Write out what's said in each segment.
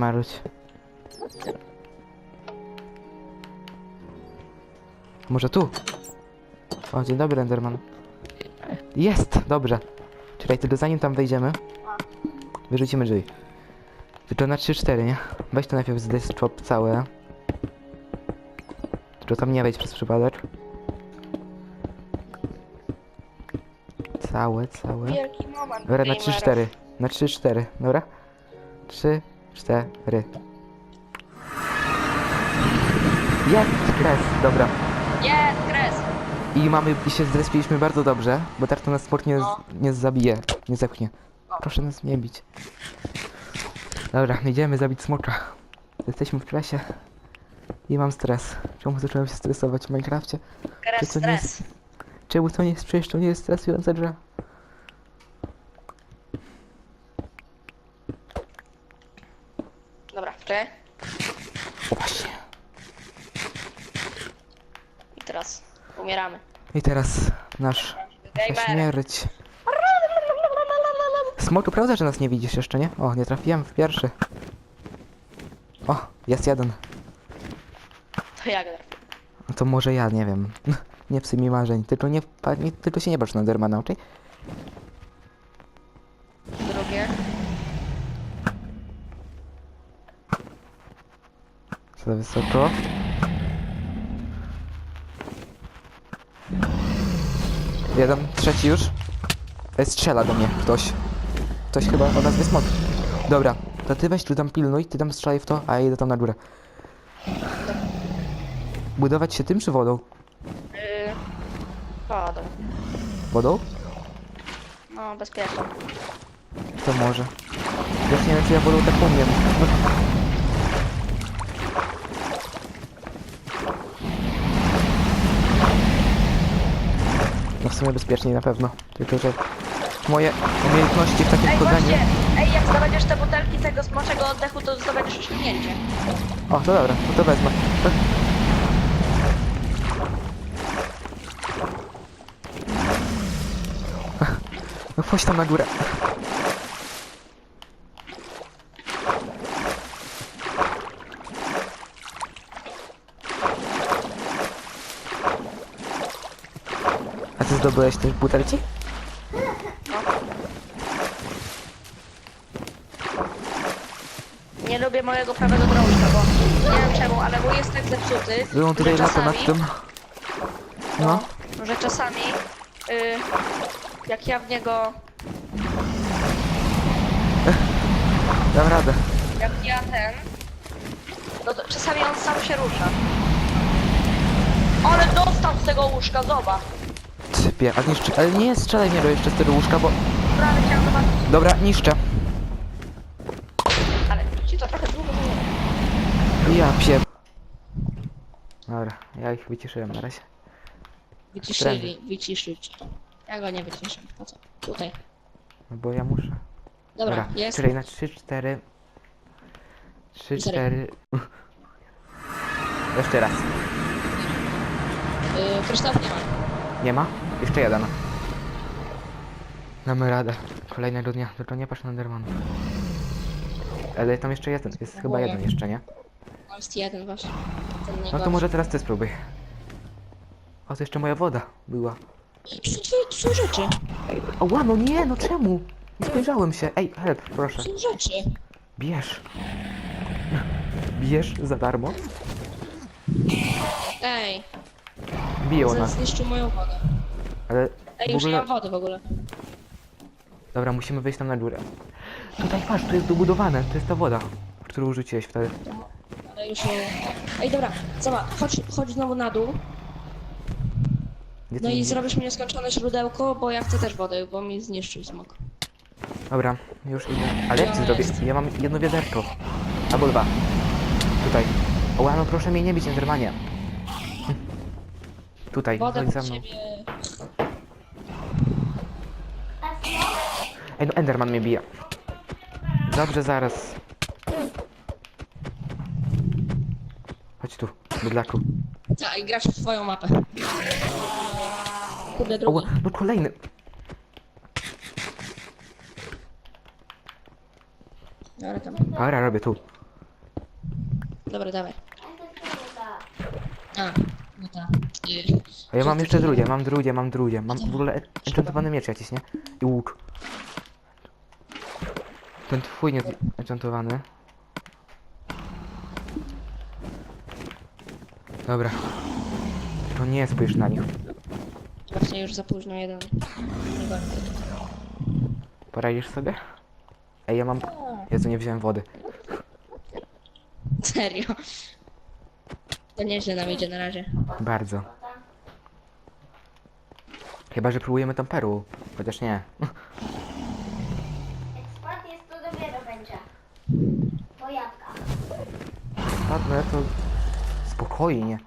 Maruć. Może tu? O, dzień dobry, Enderman. Jest! Dobrze. Czekaj, tylko zanim tam wejdziemy, wyrzucimy drzwi. Tylko na 3-4, nie? Weź to najpierw z desktop całe. Tylko tam nie wejdź przez przypadek. Całe, całe. Wielki moment. Dobra, na gamerów. 3-4. Na 3-4, dobra? 3, 4. Jest kres, dobra. Jest, kres. I mamy, i się zrespiliśmy bardzo dobrze, bo to nas sport nie, No. nie zabije, nie zepchnie. Proszę nas nie bić. Dobra, idziemy zabić smocza. Jesteśmy w kresie. I mam stres. Czemu zacząłem się stresować w Minecrafcie? Kres, to nie stres. Czemu to nie jest, przecież to nie jest stresująca gra? Dobra, czekaj. Właśnie. I teraz umieramy. I teraz nasz, nasza Gamer. śmierć. Smoczu, prawda, że nas nie widzisz jeszcze, nie? O, nie trafiłem w pierwszy. O, jest jeden. To jak? No to może ja, nie wiem. Nie psy mi marzeń. Tylko nie, pa- nie tylko się nie bacz na Dermana, okej? Za wysoko. Jeden, trzeci już. Ej, Strzela do mnie ktoś. Ktoś chyba o nas wysmok. Dobra, to ty weź tu tam pilnuj, ty tam strzelaj w to, a ja idę tam na górę. Budować się tym czy wodą? Yy, wodą. Wodą? No, bezpiecznie. To może. Już nie wiem, czy ja wodą tak umiem. No. W sumie bezpieczniej na pewno. Tylko, że moje umiejętności w takim Ej, właśnie! Ej, jak zdobędziesz te butelki tego smoczego oddechu, to zdobędziesz osiągnięcie. O, to dobra, no to wezmę. No chodź tam na górę. Zdobyłeś te butelki? Nie lubię mojego prawego drążka, bo nie wiem czemu, ale mój jest tak zepsuty, Byłem tutaj że nad czasami, tym. No. że czasami, y, jak ja w niego, Dam radę. jak ja ten, no to czasami on sam się rusza. Ale dostał z tego łóżka, zobacz. Sypie, a niszczy. Ale nie strzelaj mnie do jeszcze z tego łóżka, bo... Prawie chciałem zobaczyć, Dobra, niszczę. ale ci to trochę długo było. Ja psie. Dobra, ja ich wyciszyłem na razie. Wyciszyli, wyciszyć. Ja go nie wyciszę, po co? Tutaj. No bo ja muszę. Dobra, jest. Czyli na 3, 4. 3, Zero. 4. Jeszcze raz. Yy, kryształów nie ma. Nie ma? Jeszcze jeden. Damy radę. Kolejnego dnia, tylko nie patrz na Endermana. Ale tam jeszcze jeden, jest chyba jeden jeszcze, nie? No jest jeden właśnie. Ten No to najgorszy. może teraz ty spróbuj. O, to jeszcze moja woda była. Tu są, twoje- tu są rzeczy. Ej, ła, no nie, no czemu? Nie spojrzałem się. Ej, help, proszę. Tu są rzeczy. Bierz. Bierz za darmo. Ej, Biją nas, zniszczył moją wodę. Ale Ej, w już nie ogóle... mam wody w ogóle. Dobra, musimy wejść tam na górę. Tutaj patrz, to jest dobudowane, to jest ta woda, którą rzuciłeś wtedy. Ale już nie... Ej, dobra, zobacz, chodź, chodź znowu na dół. Gdzie No ty i idziesz? zrobisz mi nieskończone źródełko, bo ja chcę też wodę, bo mi zniszczył smok. Dobra, już idę. Ale jak Gdzie ona zrobię? jest? Ja mam jedno wiaderko. Albo dwa. Tutaj. O, no proszę mnie nie bić, Endermanie. Hm. Tutaj, Wodę chodź za pod mną. siebie... Ej, no Enderman mnie bije. Dobrze, zaraz. Chodź tu, bydlaku. Tak, i grasz w swoją mapę. Kurde, O, drugi. no kolejny. Dobra, tam. Dobra, robię tu. Dobra, dawaj. A, no tak. Y, A ja mam jeszcze drugie, mam drugie, mam drugie. Mam w ogóle en- enchantowany miecz jakiś, nie? I łuk. Ten twój nie enchantowany. Dobra. To nie spójrz na nich. Właśnie już za późno jeden. Nie wolno. Poradzisz sobie? Ej, ja mam... Jezu, nie wziąłem wody. Serio. To nieźle nam idzie na razie. Bardzo. Chyba, że próbujemy tą perłą. Chociaż nie. Ekspert jest to dopiero będzie. Pojadka. Spadnę to... Spokojnie.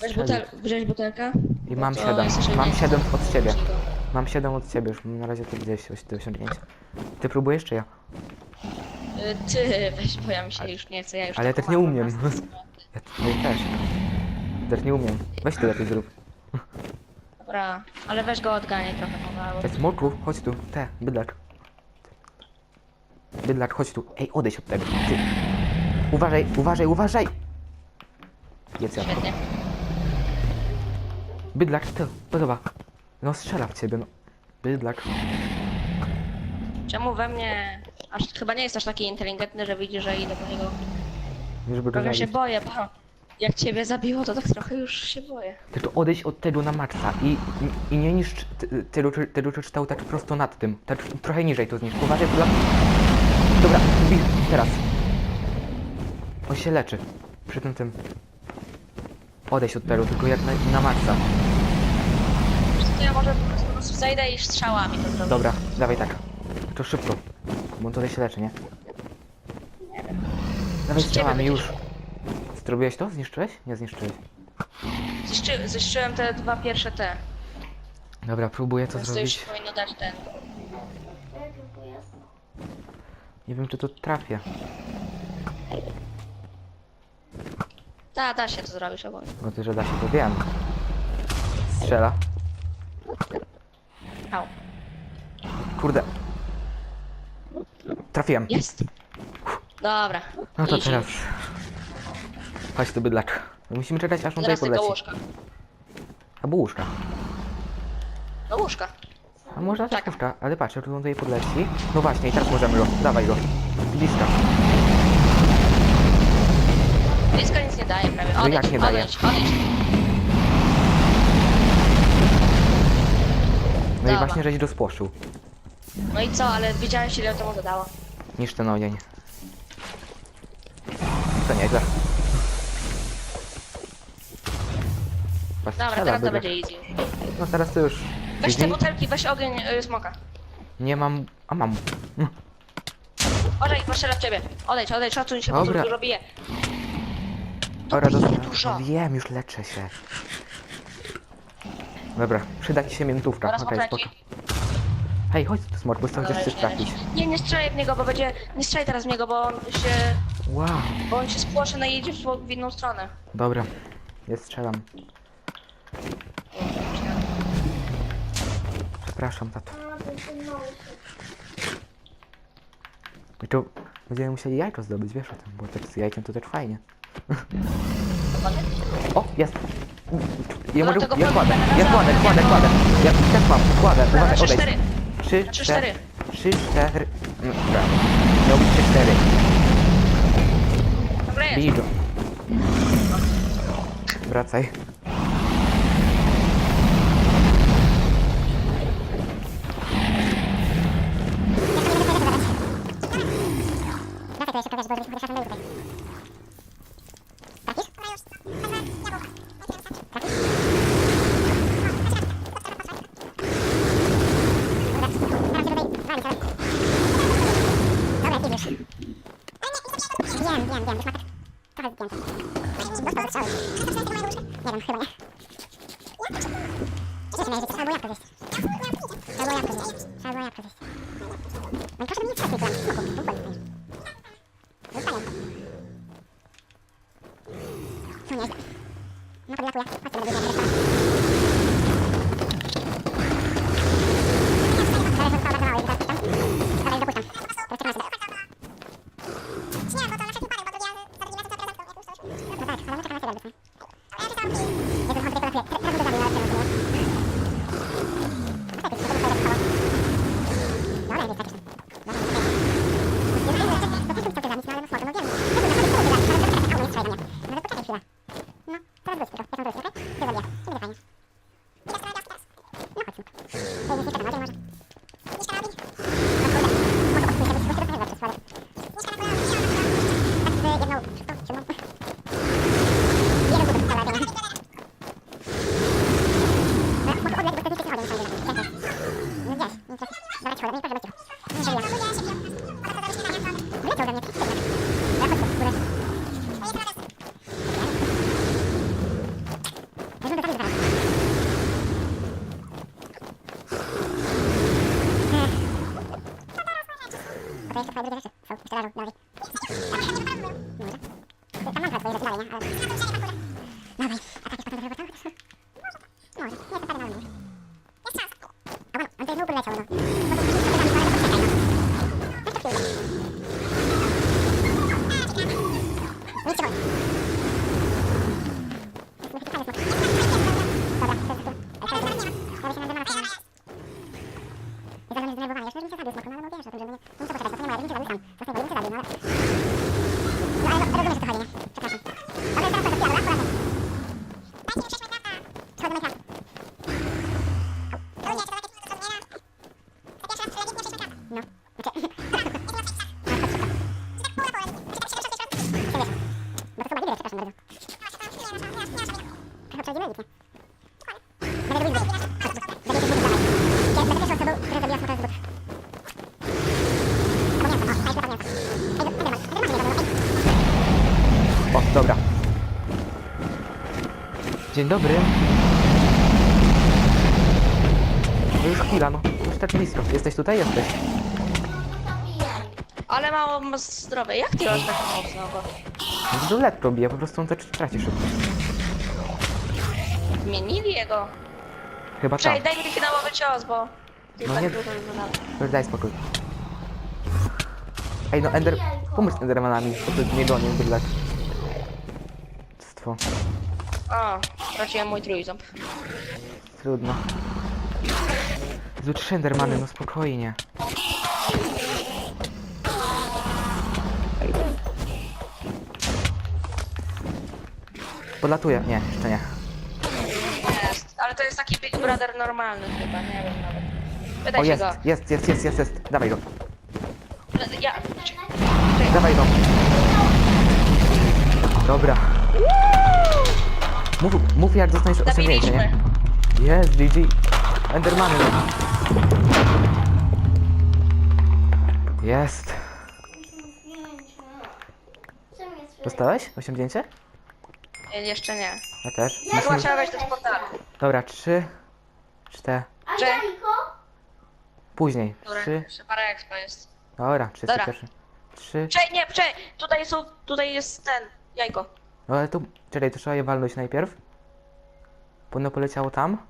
Weź butel, wziąć butelkę? I mam To 7. jesteś Mam nie- 7 od ciebie. Mam 7 od ciebie już. Na razie to gdzieś do osiągnięcia. Ty próbujesz czy ja? Y, Ty, weź, bo ja mi się już nie chcę, ja już Ale ja tak nie mam umiem. 12 Ja i też. Też nie umiem. Weź ty lepiej zrób. Dobra, ale weź go odganiaj trochę pomału. Ej, smoku, chodź tu. Te, bydlak. Bydlak, chodź tu. Ej, odejdź od tego. Ty. Uważaj, uważaj, uważaj! Jedz jabłko. Świetnie. Bydlak, ty, podoba. No strzela w ciebie, no. Bydlak. Czemu we mnie... Aż chyba nie jest aż taki inteligentny, że widzi, że idę po niego. Już by go Trochę się zabić. boję, bo jak ciebie zabiło, to tak trochę już się boję. Tylko odejdź od tego na maksa i, i, i nie niszcz ty- tego, czy- tego czy czytał tak prosto nad tym. Tak trochę niżej to zniszcz. Uważaj, bydlak. Dobra, bij, teraz. On się leczy. Przy tym tym. Odejdź od tego, tylko jak na, na maksa. Wiesz co, ja może po prostu- po prostu zejdę i strzałami to zrobię. Dobra, dawaj tak. To szybko. Bo on tutaj się leczy, nie? Dawaj Przy ciebie strzałami będziesz. już. Zrobiłeś to? Zniszczyłeś? Nie zniszczyłeś. Zniszczy, zniszczyłem te dwa pierwsze te. Dobra, próbuję to Więc to już zrobić. powinno dać ten. Nie wiem czy to trafię. Da, da się to zrobić obok. No ty, że da się, to wiem. Strzela. Au. Kurde. Trafiłem. Jest! Dobra. No to teraz. Chodź tu bydlak. Musimy czekać aż on tutaj Teraz tylko podleci. łóżka. Albo łóżka. No łóżka. A można Tak. łóżka, ale patrz, jak on tutaj podleci. No właśnie, i teraz możemy go. Dawaj go. Bliska. Blisko nic nie daje prawie. No Odejdź, jak nie daje? odejdź, odejdź. No i Dobra. właśnie żeś rozpłoszył. No i co, ale widziałeś ile to mu zadało? Niż ten ogień. To nieźle. Patrz, Dobra, strzela teraz to będzie easy. No teraz to już. Weź te butelki, weź ogień y, smoka. Nie mam. A mam. Odejdź, poszczela w ciebie. Odejdź, odejdź, szacuj się, bo Dobra. tu dużo bije. Dobra, dużo. No wiem, już leczę się. Dobra, przyda ci się miętówka. Oraz Okej, spoko. Hej, chodź tu smok, bo Dobra, chcesz już coś nie trafić. Nie, nie strzelaj w niego, bo będzie... Nie strzelaj teraz w niego, bo on się... Wow. Bo on się spłoszy, no i jedzie w, w inną stronę. Dobra. Ja strzelam. Przepraszam, tato. I to będziemy musieli jajko zdobyć, wiesz o tym, bo tak z jajkiem to tak fajnie. O, jest! Ja mogę, ja kładę, ja kładę, zamach, kładę, ja kładę. Ja też mam, kładę, uważaj, odejdź. cztery. Trzy, Na trzy, cztery. cztery. Trzy, cztery. No, Dobra. Miał być trzy, cztery. Dobra jest. Bij go. Wracaj. Wiem, strażu, dalej. Może. Tam mam teraz swoje rzeczy dalej, nie? Ale... Dawaj, a tak jest potem Będę robił. Będę robił dalej. Będę pierwszą osobą, która zabiła z o, chyba nie wiem. Ej, Enderman, Enderman nie. O, dobra. Dzień dobry. No już chwila, no. Już tak blisko. Jesteś tutaj? Jesteś. Ale mało ma zdrowe. Jak ty masz tak mało znowu? No to lekko bije, po prostu on to traci szybko. Zmienili jego. Chyba tak. Czekaj, daj mi finałowy cios, bo... No tak nie- dużo. Już daj spokój. Ej, no Ender... Pomóż z Endermanami, bo tu nie gonię, bydlak. Stwo. O, straciłem mój trójząb. Trudno. Zu trzy Endermany, no spokojnie. Podlatuję. Nie, jeszcze nie. Ale to jest taki Big Brother normalny chyba, nie wiem nawet. Pytaj O, się jest, go. jest, jest, jest, jest, jest. Dawaj go. Ja... Dawaj go. Dobra. Mów, mów jak dostaniesz osiągnięcie, nie? Zabiliśmy. Jest, GG. Endermany. Jest. Dostałeś osiągnięcie? Nie, Jeszcze nie. Ja też. Chyba Musimy... trzeba wejść do portalu. Dobra, trzy, cztery. Później. Dobra, Trzy. jeszcze parę expa jest. Dobra, trzy, Dobra. pierwszy. Trzy. Czekaj, nie, czekaj, tutaj są, tutaj jest ten, jajko. No ale tu. Czekaj, to trzeba je walnąć najpierw. Powinno poleciało tam.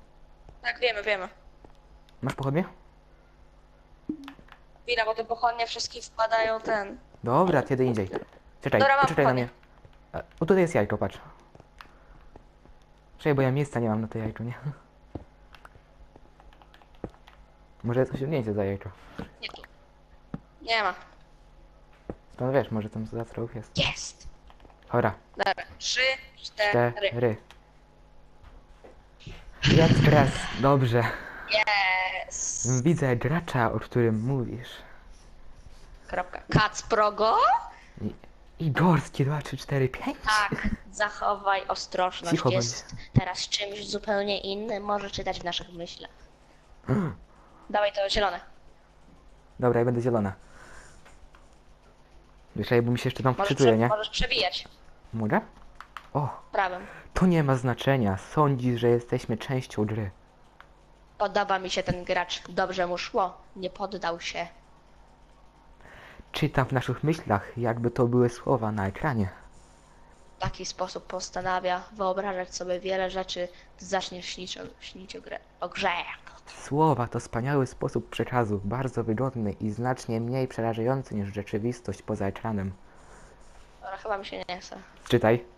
Tak, wiemy, wiemy. Masz pochodnie? Chwila, bo te pochodnie wszystkie wpadają ten. Dobra, kiedy indziej. Czekaj, Dobra, mam poczekaj na pochodnie. mnie. E, O, tutaj jest jajko, patrz. Czekaj, bo ja miejsca nie mam na to jajko, nie? Może jest osiągnięcie za jajko. Nie tu. Nie ma. Skąd wiesz, może tam za jest. Jest! Dobra, Dobra, trzy, cztery. cztery. Jest dobrze. Yes! Widzę gracza, o którym mówisz. Kropka. Kacprogo? I Gorski 2, 3, 4, 5. Tak, zachowaj ostrożność. Cicho jest teraz czymś zupełnie innym. Może czytać w naszych myślach. Dawaj to zielone. Dobra, ja będę zielona. Wiesz, bo mi się jeszcze tam Możesz, wczytuje, prze- nie? możesz przewijać Mogę? O, prawym. to nie ma znaczenia. Sądzisz, że jesteśmy częścią gry. Podoba mi się ten gracz. Dobrze mu szło. Nie poddał się. Czytam w naszych myślach, jakby to były słowa na ekranie. W taki sposób postanawia wyobrażać sobie wiele rzeczy, gdy zaczniesz śnić o, śnić o, grę, o grze. Słowa to wspaniały sposób przekazu, bardzo wygodny i znacznie mniej przerażający niż rzeczywistość poza ekranem. Dobra, chyba mi się nie chce. Czytaj.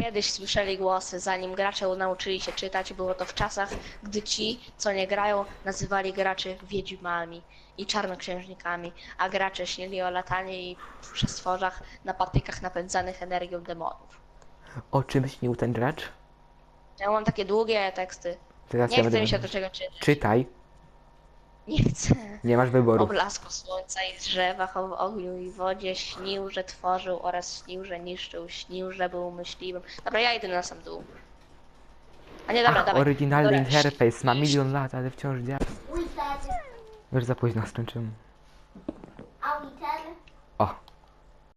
Kiedyś słyszeli głosy, zanim gracze nauczyli się czytać, było to w czasach, gdy ci, co nie grają, nazywali graczy wiedźmami i czarnoksiężnikami, a gracze śnili o latanie i przestworzach na patykach napędzanych energią demonów. O czym śnił ten gracz? Ja mam takie długie teksty. Teraz Nie ja chce będę... mi się do czego czytać. Czytaj. Nie chcę. Nie masz O wyboru. blasku słońca i drzewach, o ogniu i wodzie, śnił, że tworzył oraz śnił, że niszczył, śnił, że był myśliwym. Dobra, ja idę na sam dół. A nie, dobra, Ach, dawaj. oryginalny Dobra, interfejs ma śnił, milion lat, ale wciąż działa. Już za późno skończyłem.